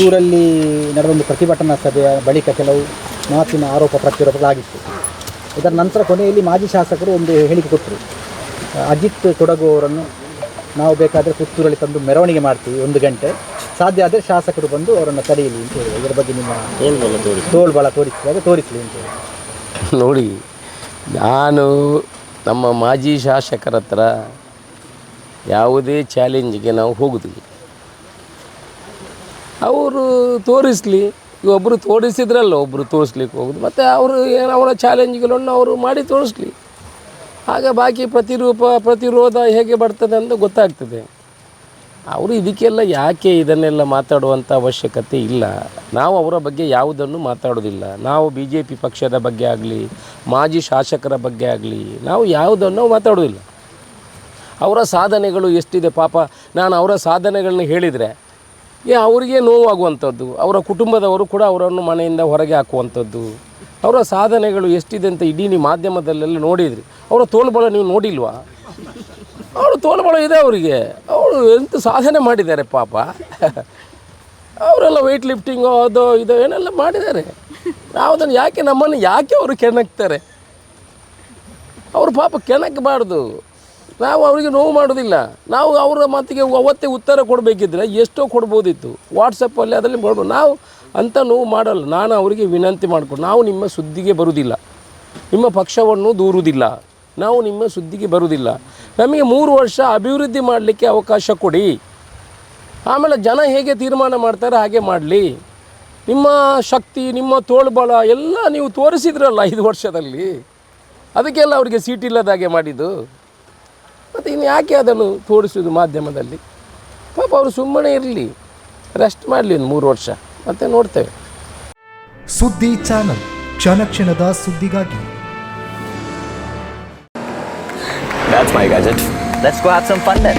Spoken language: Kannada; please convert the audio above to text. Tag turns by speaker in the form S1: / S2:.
S1: ಪುತ್ತೂರಲ್ಲಿ ನಡೆದ ಒಂದು ಪ್ರತಿಭಟನಾ ಸಭೆಯ ಬಳಿಕ ಕೆಲವು ಮಾತಿನ ಆರೋಪ ಪ್ರತ್ಯಾರೋಪಗಳಾಗಿತ್ತು ಇದರ ನಂತರ ಕೊನೆಯಲ್ಲಿ ಮಾಜಿ ಶಾಸಕರು ಒಂದು ಹೇಳಿಕೆ ಕೊಟ್ಟರು. ಅಜಿತ್ ಕೊಡಗು ಅವರನ್ನು ನಾವು ಬೇಕಾದರೆ ಪುತ್ತೂರಲ್ಲಿ ತಂದು ಮೆರವಣಿಗೆ ಮಾಡ್ತೀವಿ ಒಂದು ಗಂಟೆ. ಸಾಧ್ಯ ಆದರೆ ಶಾಸಕರು ಬಂದು ಅವರನ್ನು ತಡೆಯಲಿ ಅಂತ ಹೇಳಿ. ಇದರ ಬಗ್ಗೆ ನಿಮ್ಮ ತೋಳ್ಬಲ ಬಲ ತೋರಿಸಿದಾಗ ತೋರಿಸಲಿ ಅಂತ ಹೇಳಿ.
S2: ನೋಡಿ ನಾನು ನಮ್ಮ ಮಾಜಿ ಶಾಸಕರ ಹತ್ರ ಯಾವುದೇ ಚಾಲೆಂಜ್ಗೆ ನಾವು ಹೋಗುದಿಲ್ಲ. ಅವರು ತೋರಿಸಲಿ. ಒಬ್ಬರು ತೋರಿಸಿದ್ರಲ್ಲ ಒಬ್ಬರು ತೋರಿಸ್ಲಿಕ್ಕೆ ಹೋಗೋದು. ಮತ್ತು ಅವರು ಏನು ಅವರ ಚಾಲೆಂಜ್ಗಳನ್ನು ಅವರು ಮಾಡಿ ತೋರಿಸ್ಲಿ. ಆಗ ಬಾಕಿ ಪ್ರತಿರೂಪ, ಪ್ರತಿರೋಧ ಹೇಗೆ ಬರ್ತದೆ ಅಂತ ಗೊತ್ತಾಗ್ತದೆ. ಅವರು ಇದಕ್ಕೆಲ್ಲ ಯಾಕೆ ಇದನ್ನೆಲ್ಲ ಮಾತಾಡುವಂಥ ಅವಶ್ಯಕತೆ ಇಲ್ಲ. ನಾವು ಅವರ ಬಗ್ಗೆ ಯಾವುದನ್ನು ಮಾತಾಡೋದಿಲ್ಲ ನಾವು ಬಿ ಜೆ ಪಿ ಪಕ್ಷದ ಬಗ್ಗೆ ಆಗಲಿ, ಮಾಜಿ ಶಾಸಕರ ಬಗ್ಗೆ ಆಗಲಿ, ನಾವು ಯಾವುದನ್ನು ಮಾತಾಡೋದಿಲ್ಲ ಅವರ ಸಾಧನೆಗಳು ಎಷ್ಟಿದೆ ಪಾಪ. ನಾನು ಅವರ ಸಾಧನೆಗಳನ್ನ ಹೇಳಿದರೆ ಏ, ಅವರಿಗೆ ನೋವಾಗುವಂಥದ್ದು. ಅವರ ಕುಟುಂಬದವರು ಕೂಡ ಅವರನ್ನು ಮನೆಯಿಂದ ಹೊರಗೆ ಹಾಕುವಂಥದ್ದು. ಅವರ ಸಾಧನೆಗಳು ಎಷ್ಟಿದೆ ಅಂತ ಇಡೀ ನೀವು ಮಾಧ್ಯಮದಲ್ಲೆಲ್ಲ ನೋಡಿದ್ರಿ. ಅವರ ತೋಲ್ಬಳ ನೀವು ನೋಡಿಲ್ವಾ? ಅವಳು ತೋಲ್ಬಳ ಇದೆ ಅವರಿಗೆ. ಅವಳು ಎಂತ ಸಾಧನೆ ಮಾಡಿದ್ದಾರೆ ಪಾಪ. ಅವರೆಲ್ಲ ವೆಯ್ಟ್ ಲಿಫ್ಟಿಂಗು ಅದು, ಇದು, ಏನೆಲ್ಲ ಮಾಡಿದ್ದಾರೆ. ಯಾವುದನ್ನು ಯಾಕೆ ನಮ್ಮನ್ನು ಯಾಕೆ ಅವರು ಕೆಣಕ್ತಾರೆ? ಅವರು ಪಾಪ ಕೆಣಕಬಾರ್ದು. ನಾವು ಅವರಿಗೆ ನೋವು ಮಾಡೋದಿಲ್ಲ ನಾವು ಅವರ ಮಾತಿಗೆ ಅವತ್ತೇ ಉತ್ತರ ಕೊಡಬೇಕಿದ್ರೆ ಎಷ್ಟೋ ಕೊಡ್ಬೋದಿತ್ತು. ವಾಟ್ಸಪ್ಪಲ್ಲಿ ಅದರಲ್ಲಿ ಕೊಡ್ಬೋದು. ನಾವು ಅಂಥ ನೋವು ಮಾಡಲ್ಲ. ನಾನು ಅವರಿಗೆ ವಿನಂತಿ ಮಾಡಿಕೊಂಡು, ನಾವು ನಿಮ್ಮ ಸುದ್ದಿಗೆ ಬರುವುದಿಲ್ಲ. ನಿಮ್ಮ ಪಕ್ಷವನ್ನು ದೂರುವುದಿಲ್ಲ. ನಾವು ನಿಮ್ಮ ಸುದ್ದಿಗೆ ಬರುವುದಿಲ್ಲ. ನಮಗೆ ಮೂರು ವರ್ಷ ಅಭಿವೃದ್ಧಿ ಮಾಡಲಿಕ್ಕೆ ಅವಕಾಶ ಕೊಡಿ. ಆಮೇಲೆ ಜನ ಹೇಗೆ ತೀರ್ಮಾನ ಮಾಡ್ತಾರೆ ಹಾಗೆ ಮಾಡಲಿ. ನಿಮ್ಮ ಶಕ್ತಿ, ನಿಮ್ಮ ತೋಳ್ಬಲ ಎಲ್ಲ ನೀವು ತೋರಿಸಿದ್ರಲ್ಲ ಐದು ವರ್ಷದಲ್ಲಿ. ಅದಕ್ಕೆಲ್ಲ ಅವರಿಗೆ ಸೀಟ್ ಇಲ್ಲದಾಗೆ ಮಾಡಿದ್ದು. ಮತ್ತು ಇನ್ನು ಯಾಕೆ ಅದನ್ನು ತೋರಿಸೋದು ಮಾಧ್ಯಮದಲ್ಲಿ ಪಾಪ ಅವರು ಸುಮ್ಮನೆ ಇರಲಿ ರೆಸ್ಟ್ ಮಾಡಲಿ ಒಂದು ಮೂರು ವರ್ಷ ಮತ್ತೆ ನೋಡ್ತೇವೆ
S3: ಸುದ್ದಿ ಚಾನಲ್ ಕ್ಷಣ ಕ್ಷಣದ ಸುದ್ದಿಗಾಗಿ
S4: That's my gadget. Let's go have some fun then.